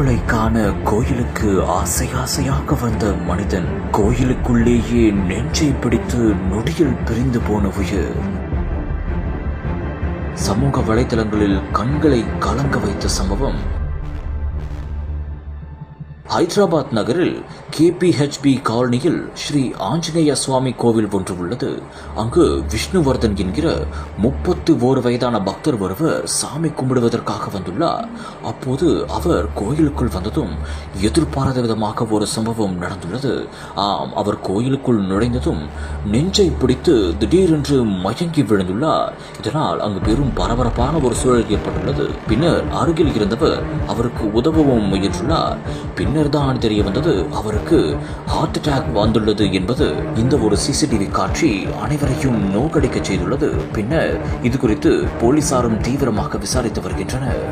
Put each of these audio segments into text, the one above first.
காண கோயிலுக்கு ஆசை ஆசையாக வந்த மனிதன் கோயிலுக்குள்ளேயே நெஞ்சை பிடித்து நொடியில் பிரிந்து போன உயிர். சமூக வலைதளங்களில் கண்களை கலங்க வைத்த சம்பவம் ஹைதராபாத் நகரில் கேபிஹெச்பி காலனியில் ஸ்ரீ ஆஞ்சநேய சுவாமி கோவில் ஒன்று உள்ளது. அங்கு விஷ்ணுவர்தன் என்கிற முப்பத்து ஓரு வயதான பக்தர் ஒருவர் சாமி கும்பிடுவதற்காக வந்துள்ளார். அப்போது அவர் கோயிலுக்குள் வந்ததும் எதிர்பாராத விதமாக ஒரு சம்பவம் நடந்துள்ளது. ஆம் அவர் கோயிலுக்குள் நுழைந்ததும் நெஞ்சை பிடித்து திடீரென்று மயங்கி விழுந்துள்ளார். இதனால் அங்கு பெரும் பரபரப்பான ஒரு சூழல் ஏற்பட்டுள்ளது. பின்னர் அருகில் இருந்தவர் அவருக்கு உதவவும் முயன்றுள்ளார். பின்னர் தான் தெரிய வந்தது அவருக்கு ஹார்ட் அட்டாக் வந்துள்ளது என்பது. இந்த ஒரு சிசிடிவி காட்சி அனைவரையும் நோக்கடிக்க செய்துள்ளது. பின்னர் இது குறித்து போலீசாரும் தீவிரமாக விசாரித்து வருகின்றனர்.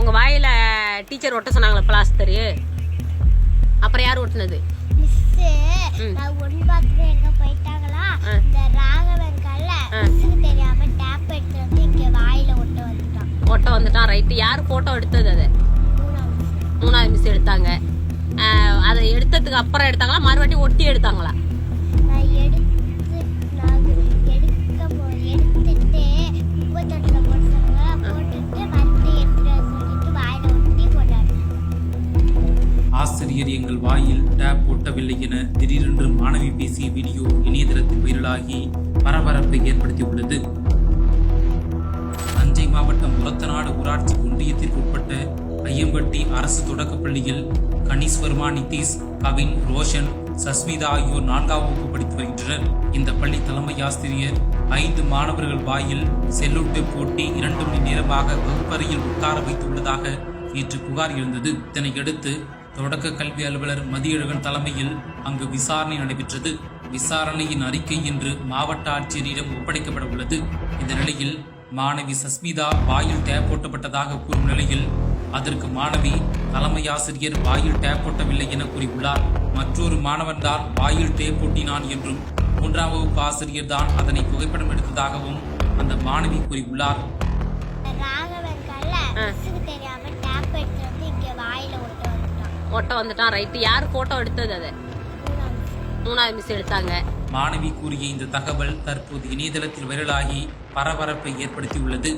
உங்க வாயில டீச்சர் ஒட்ட சொன்னாங்களா பிளாஸ்டரு அப்புறம் யார் ஒட்டினது? மிஸ்ஸு நான் ஒன் பாத்ரூம் எங்க போயிட்டாங்களா? இந்த வந்துட்டான் ஒட்ட வந்துட்டான் ரைட்டு யார் போட்டோ எடுத்தது அதை? மூணாவது மிஸ் எடுத்தாங்க. அதை எடுத்ததுக்கு அப்புறம் எடுத்தாங்களா? மறுவாட்டி ஒட்டி எடுத்தாங்களா ஆசிரியர் எங்கள் வாயில் டேப் போட்டவில்லை என திடீரென்று மாணவி பேசிய வீடியோ இணையதளத்தில் வைரலாகி பரபரப்பை ஏற்படுத்தியுள்ளது. மாவட்டம் உரத்தநாடு ஊராட்சி ஒன்றியத்திற்கு உட்பட்ட ஐயம்பட்டி அரசு தொடக்கப்பள்ளியில் கணீஸ்வர்மா நிதிஷ் கவின் ரோஷன் சஸ்மிதா ஆகியோர் நான்காம் வகுப்பு படித்து வருகின்றனர். இந்த பள்ளி தலைமை ஆசிரியர் ஐந்து மாணவர்கள் வாயில் செல்லுட்டு போட்டி இரண்டு மணி நேரமாக வகுப்பறையில் உட்கார வைத்துள்ளதாக நேற்று புகார் எழுந்தது. இதனையடுத்து தொடக்க கல்வி அலுவலர் மதியழகன் தலைமையில் அங்கு விசாரணை நடைபெற்றது. விசாரணையின் அறிக்கை இன்று மாவட்ட ஆட்சியரிடம் ஒப்படைக்கப்பட உள்ளது. இந்த நிலையில் மாணவி சஸ்மிதா வாயில் டேப் போட்டப்பட்டதாக கூறும் நிலையில் அதற்கு மாணவி தலைமை ஆசிரியர் வாயில் டேப் போட்டவில்லை என கூறியுள்ளார். மற்றொரு மாணவன் தான் வாயில் டேப் போட்டினான் என்றும் மூன்றாம் வகுப்பு ஆசிரியர் தான் அதனை புகைப்படம் எடுத்ததாகவும் அந்த மாணவி கூறியுள்ளார். ராகவன் கல்ல மிஸ்ஸுக்கு தெரியாம டேப் எடுத்து வந்து இங்க வாயில ஒட்ட வந்துட்டான். ரைட்டு. யார் போட்டோ எடுத்தது அதை. மூணாவது மிஸ் எடுத்தாங்க. மாணவி கூறிய இந்த தகவல் தற்போது இணையதளத்தில் வைரலாகி பரபரப்பை ஏற்படுத்தியுள்ளது.